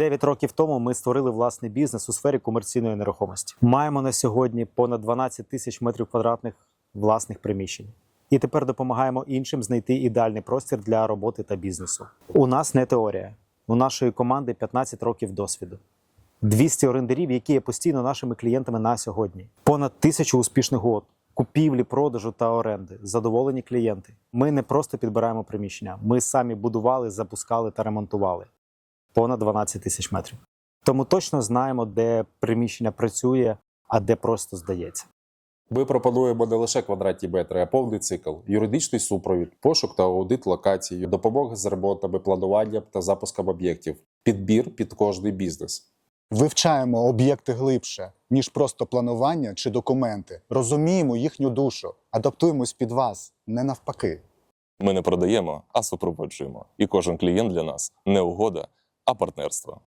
Дев'ять років тому ми створили власний бізнес у сфері комерційної нерухомості. Маємо на сьогодні понад 12 тисяч метрів квадратних власних приміщень. І тепер допомагаємо іншим знайти ідеальний простір для роботи та бізнесу. У нас не теорія. У нашої команди 15 років досвіду. 200 орендарів, які є постійно нашими клієнтами на сьогодні. Понад тисячу успішних год. Купівлі, продажу та оренди, задоволені клієнти. Ми не просто підбираємо приміщення, ми самі будували, запускали та ремонтували понад 12 тисяч метрів. Тому точно знаємо, де приміщення працює, а де просто здається. Ми пропонуємо не лише квадратні метри, а повний цикл, юридичний супровід, пошук та аудит локації, допомога з ремонтами, плануванням та запуском об'єктів, підбір під кожний бізнес. Вивчаємо об'єкти глибше, ніж просто планування чи документи. Розуміємо їхню душу, адаптуємось під вас, не навпаки. Ми не продаємо, а супроводжуємо. І кожен клієнт для нас не угода, а партнерство.